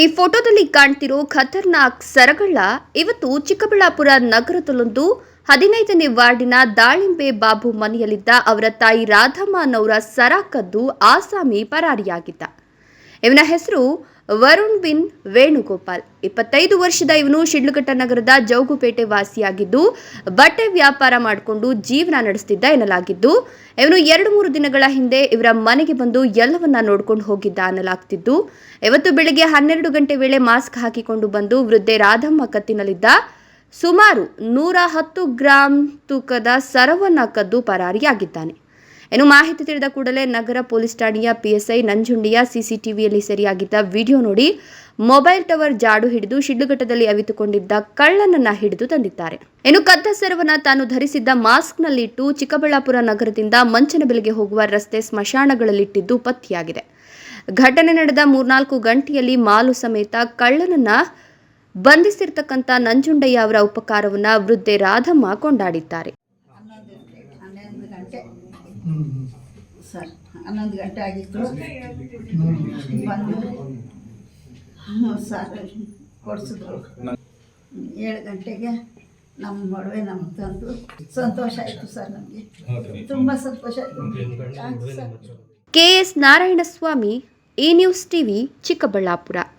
ಈ ಫೋಟೋದಲ್ಲಿ ಕಾಣ್ತಿರೋ ಖತರ್ನಾಕ್ ಸರಗಳ್ಳ ಇವತ್ತು ಚಿಕ್ಕಬಳ್ಳಾಪುರ ನಗರದಲ್ಲೊಂದು ಹದಿನೈದನೇ ವಾರ್ಡಿನ ದಾಳಿಂಬೆ ಬಾಬು ಮನೆಯಲ್ಲಿದ್ದ ಅವರ ತಾಯಿ ರಾಧಮ್ಮನವರ ಸರ ಕದ್ದು ಆಸಾಮಿ ಪರಾರಿಯಾಗಿದ್ದ. ಇವನ ಹೆಸರು ವರುಣ್ ಬಿನ್ ವೇಣುಗೋಪಾಲ್. ಇಪ್ಪತ್ತೈದು ವರ್ಷದ ಇವನು ಶಿಡ್ಲಘಟ್ಟ ನಗರದ ಜೌಗುಪೇಟೆ ವಾಸಿಯಾಗಿದ್ದು, ಬಟ್ಟೆ ವ್ಯಾಪಾರ ಮಾಡಿಕೊಂಡು ಜೀವನ ನಡೆಸ್ತಿದ್ದ ಎನ್ನಲಾಗಿದ್ದು, ಇವನು ಎರಡು ಮೂರು ದಿನಗಳ ಹಿಂದೆ ಇವರ ಮನೆಗೆ ಬಂದು ಎಲ್ಲವನ್ನ ನೋಡ್ಕೊಂಡು ಹೋಗಿದ್ದ ಅನ್ನಲಾಗ್ತಿದ್ದು, ಇವತ್ತು ಬೆಳಗ್ಗೆ ಹನ್ನೆರಡು ಗಂಟೆ ವೇಳೆ ಮಾಸ್ಕ್ ಹಾಕಿಕೊಂಡು ಬಂದು ವೃದ್ಧೆ ರಾಧಮ್ಮ ಕತ್ತಿನಲ್ಲಿದ್ದ ಸುಮಾರು ನೂರ ಹತ್ತು ಗ್ರಾಂ ತೂಕದ ಸರವನ್ನ ಕದ್ದು ಪರಾರಿಯಾಗಿದ್ದಾನೆ. ಇನ್ನು ಮಾಹಿತಿ ತಿಳಿದ ಕೂಡಲೇ ನಗರ ಪೊಲೀಸ್ ಠಾಣೆಯ ಪಿಎಸ್ಐ ನಂಜುಂಡಿಯ ಸಿಸಿಟಿವಿಯಲ್ಲಿ ಸೆರೆಯಾಗಿದ್ದ ವಿಡಿಯೋ ನೋಡಿ ಮೊಬೈಲ್ ಟವರ್ ಜಾಡು ಹಿಡಿದು ಶಿಡ್ಲಘಟ್ಟದಲ್ಲಿ ಅವಿತುಕೊಂಡಿದ್ದ ಕಳ್ಳನನ್ನ ಹಿಡಿದು ತಂದಿದ್ದಾರೆ. ಇನ್ನು ಕದ್ದ ಸರವನ್ನ ತಾನು ಧರಿಸಿದ್ದ ಮಾಸ್ಕ್ನಲ್ಲಿಟ್ಟು ಚಿಕ್ಕಬಳ್ಳಾಪುರ ನಗರದಿಂದ ಮಂಚನಬೆಲೆಗೆ ಹೋಗುವ ರಸ್ತೆ ಸ್ಮಶಾನಗಳಲ್ಲಿಟ್ಟಿದ್ದು ಪತ್ತೆಯಾಗಿದೆ. ಘಟನೆ ನಡೆದ ಮೂರ್ನಾಲ್ಕು ಗಂಟೆಯಲ್ಲಿ ಮಾಲು ಸಮೇತ ಕಳ್ಳನನ್ನ ಬಂಧಿಸಿರ್ತಕ್ಕಂಥ ನಂಜುಂಡಯ್ಯ ಅವರ ಉಪಕಾರವನ್ನ ವೃದ್ಧೆ ರಾಧಮ್ಮ ಕೊಂಡಾಡಿದ್ದಾರೆ. ಗಂಟೆ ಸರ್ ಹನ್ನೊಂದು ಗಂಟೆ ಆಗಿತ್ತು. ಬಂದು ಸರ್ ಕೊಡಿಸಿದ್ರು. ಏಳು ಗಂಟೆಗೆ ನಮ್ಮ ಮಡುವೆ ನಮ್ಗೆ ತಂದು. ಸಂತೋಷ ಆಯಿತು ಸರ್ ನಮಗೆ. ತುಂಬ ಸಂತೋಷ ಆಯಿತು. ಕೆ ಎಸ್ ನಾರಾಯಣಸ್ವಾಮಿ ಈ ನ್ಯೂಸ್ ಟಿವಿ ಚಿಕ್ಕಬಳ್ಳಾಪುರ.